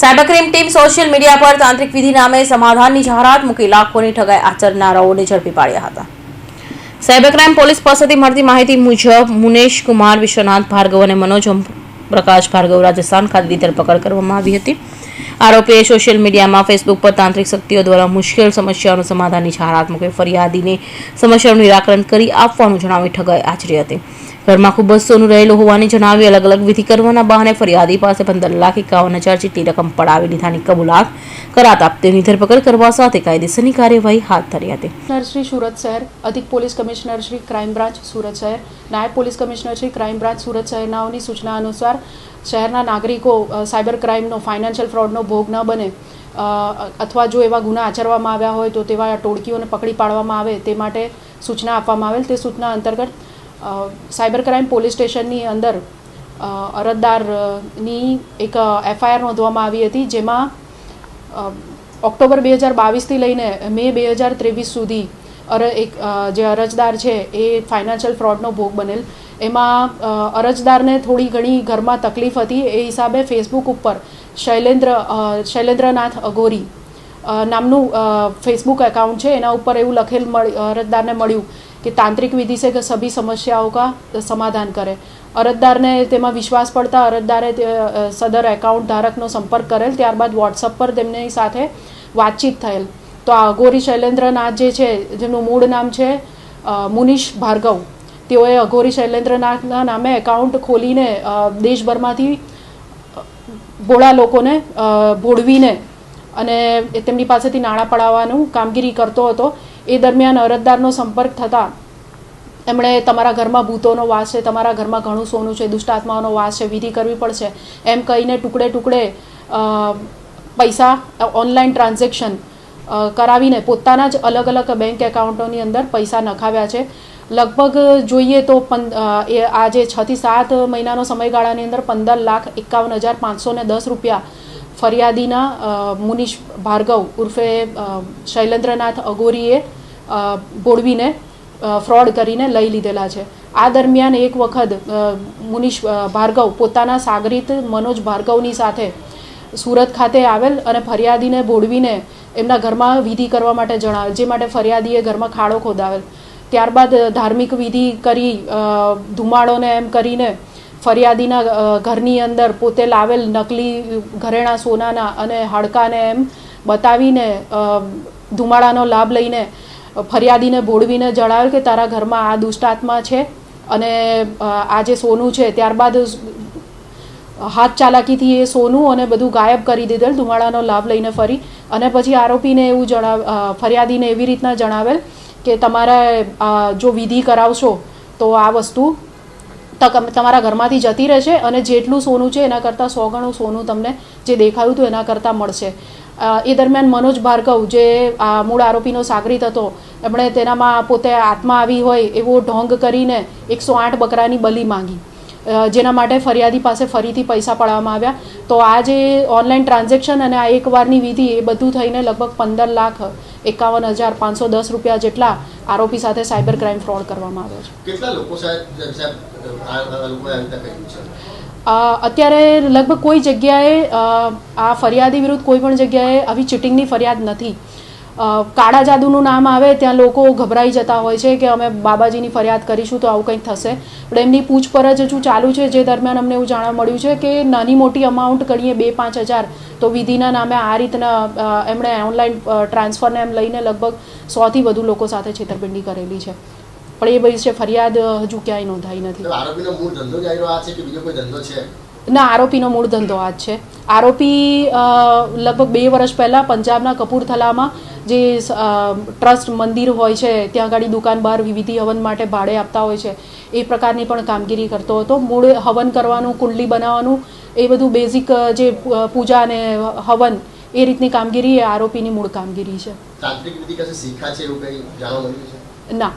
Cyber crime team social media પર તાંત્રિક વિધિ નામે સમાધાનની જાહેરાત મૂકી લાખોની ઠગાઈ આચરનારાઓને ઝડપી પાડ્યા હતા. સાયબર ક્રાઇમ પોલીસ પાસેથી મળતી માહિતી મુજબ મુનેશ કુમાર, વિશ્વનાથ ભાર્ગવ અને મનોજ પ્રકાશ ભાર્ગવ રાજસ્થાન ખાતેની ધરપકડ કરવામાં આવી હતી. આરોપીએ સોશિયલ મીડિયામાં ફેસબુક પર તાંત્રિક શક્તિઓ દ્વારા મુશ્કેલ સમસ્યાઓનું સમાધાનની જાહેરાત મૂકી ફરિયાદીને સમસ્યાનું નિરાકરણ કરી આપવાનું જણાવી ઠગાઈ આચરી હતી. ઘરમાં ખૂબ જ સોનું રહેલું હોવાની જણાવી અલગ અલગ વિધિ કરવાના બહાને ફરિયાદી પાસે પંદર લાખ એકાવન હજાર જેટલી રકમ પડાવી લીધાની કબૂલાત કરાતા તેની ધરપકડ કરવા સાથે કાયદેસરની કાર્યવાહી હાથ ધરી હતી. શ્રી સુરત શહેર, અધિક police commissioner Shri crime branch Surat શહેર, નાયબ police commissioner Shri crime branch Surat શહેરનાઓની સૂચના અનુસાર શહેરના નાગરિકો સાયબર ક્રાઇમનો, ફાઇનાન્શિયલ ફ્રોડનો ભોગ ન બને અથવા જો એવા ગુના આચરવામાં આવ્યા હોય તો તેવા ટોળકીઓને પકડી પાડવામાં આવે તે માટે સૂચના આપવામાં આવેલ. તે સૂચના અંતર્ગત સાયબર ક્રાઇમ પોલીસ સ્ટેશનની અંદર અરજદારની એક એફઆઈઆર નોંધવામાં આવી હતી, જેમાં ઓક્ટોબર બે હજાર બાવીસથી લઈને મે બે હજાર ત્રેવીસ સુધી અર, એક જે અરજદાર છે એ ફાઇનાન્શિયલ ફ્રોડનો ભોગ બનેલ. એમાં અરજદારને થોડી ઘણી ઘરમાં તકલીફ હતી. એ હિસાબે ફેસબુક ઉપર શૈલેન્દ્ર શૈલેન્દ્રનાથ અઘોરી નામનું ફેસબુક એકાઉન્ટ છે, એના ઉપર એવું લખેલ અરજદારને મળ્યું કે તાંત્રિક વિધિ છે કે સભી સમસ્યાઓ કા સમાધાન કરે. અરજદારને તેમાં વિશ્વાસ પડતા અરજદારે સદર એકાઉન્ટ ધારકનો સંપર્ક કરેલ, ત્યારબાદ વોટ્સઅપ પર તેમની સાથે વાતચીત થયેલ. તો આ અઘોરી શૈલેન્દ્રનાથ જે છે જેમનું મૂળ નામ છે મુનિષ ભાર્ગવ, તેઓએ અઘોરી શૈલેન્દ્રનાથના નામે એકાઉન્ટ ખોલીને દેશભરમાંથી ભોળા લોકોને ભોળવીને અને તેમની પાસેથી નાણાં પડાવવાનું કામગીરી કરતો હતો. એ દરમિયાન અરજદારનો સંપર્ક થતાં એમણે તમારા ઘરમાં ભૂતોનો વાસ છે, તમારા ઘરમાં ઘણું સોનું છે દુષ્ટાત્માઓનો વાસ છે, વિધિ કરવી પડશે. એમ કહીને ટુકડે ટુકડે પૈસા ઓનલાઈન ટ્રાન્ઝેક્શન કરાવીને પોતાના જ અલગ અલગ બેંક એકાઉન્ટોની અંદર પૈસા નખાવ્યા છે. લગભગ જોઈએ તો પંદ એ આજે છથી સાત મહિનાનો સમયગાળાની અંદર પંદર લાખ એકાવન હજાર પાંચસો દસ રૂપિયા ફરિયાદીના મુનિશ ભાર્ગવ ઉર્ફે શૈલેન્દ્રનાથ અગોરીએ બોળવીને ફ્રોડ કરીને લઈ લીધેલા છે. આ દરમિયાન એક વખત મુનિશ ભાર્ગવ પોતાના સાગરીત મનોજ ભાર્ગવની સાથે સુરત ખાતે આવેલ અને ફરિયાદીને બોળવીને એમના ઘરમાં વિધિ કરવા માટે જણાવેલ જે માટે ફરિયાદીએ ઘરમાં ખાડો ખોદાવેલ. ત્યારબાદ ધાર્મિક વિધિ કરી ધુમાડોને એમ કરીને ફરિયાદીના ઘરની અંદર પોતે લાવેલ નકલી ઘરેણાં સોનાના અને હાડકાને એમ બતાવીને ધુમાડાનો લાભ લઈને ફરિયાદીને ભોળવીને જણાવેલ કે તારા ઘરમાં આ દુષ્ટાત્મા છે અને આ જે સોનું છે ત્યારબાદ હાથ ચાલાકીથી એ સોનું અને બધું ગાયબ કરી દીધેલ, ધુમાડાનો લાભ લઈને ફરી અને પછી આરોપીને એવું જણાવ ફરિયાદીને એવી રીતના જણાવેલ કે તમારે જો વિધિ કરાવશો તો આ વસ્તુ તમારા ઘરમાંથી જતી રહેશે અને જેટલું સોનું છે એના કરતાં સો ગણું સોનું તમને જે દેખાયું હતું એના કરતાં મળશે. એ દરમિયાન મનોજ ભાર્ગવ જે આ મૂળ આરોપીનો સાગરીત હતો, એમણે તેનામાં પોતે આત્મા આવી હોય એવો ઢોંગ કરીને એકસો આઠ બકરાની બલી માંગી. જેના માટે ફરિયાદી પાસે ફરીથી પૈસા પડાવવામાં આવ્યા. તો આ જે ઓનલાઈન ટ્રાન્ઝેક્શન અને આ એકવારની વિધિ એ બધું થઈને લગભગ પંદર લાખ એકાવન હજાર પાંચસો દસ રૂપિયા જેટલા આરોપી સાથે સાયબર ક્રાઇમ ફ્રોડ કરવામાં આવ્યો છે. કેટલા લોકો અત્યારે લગભગ કોઈ જગ્યાએ આ ફરિયાદી વિરુદ્ધ કોઈ પણ જગ્યાએ આવી ચીટિંગની ફરિયાદ નથી. કાળા જાદુનું નામ આવે, ત્યાં લોકો ગભરાઈ જતા હોય છે કે અમે બાબાજીની ફરિયાદ કરીશું તો આવું કંઈક થશે. પણ એમની પૂછપરછ હજુ ચાલુ છે, જે દરમિયાન અમને એવું જાણવા મળ્યું છે કે નાની મોટી અમાઉન્ટ ગણીએ બે પાંચ હજાર, તો વિધિના નામે આ રીતના એમણે ઓનલાઈન ટ્રાન્સફરને એમ લઈને લગભગ સોથી વધુ લોકો સાથે છેતરપિંડી કરેલી છે. પણ એ વિશે ફરિયાદ હજુ ક્યાંય નોંધાઈ નથી. આરોપીનો મૂળ ધંધો જ આ છે કે બીજો કોઈ ધંધો છે? ના આરોપીનો મૂળ ધંધો આ જ છે. આરોપી લગભગ બે વર્ષ પહેલાં પંજાબના કપૂરથલામાં જે ટ્રસ્ટ મંદિર હોય છે ત્યાં આગળ દુકાન બહાર વિવિધિ હવન માટે ભાડે આપતા હોય છે એ પ્રકારની પણ કામગીરી કરતો હતો. મૂળ હવન કરવાનું કુંડલી બનાવવાનું એ બધું બેઝિક જે પૂજા અને હવન એ રીતની કામગીરી એ આરોપીની મૂળ કામગીરી છે. તાંત્રિક વિધિ કશે શીખા છે એવું કંઈ જાણવા મળ્યું છે? ના.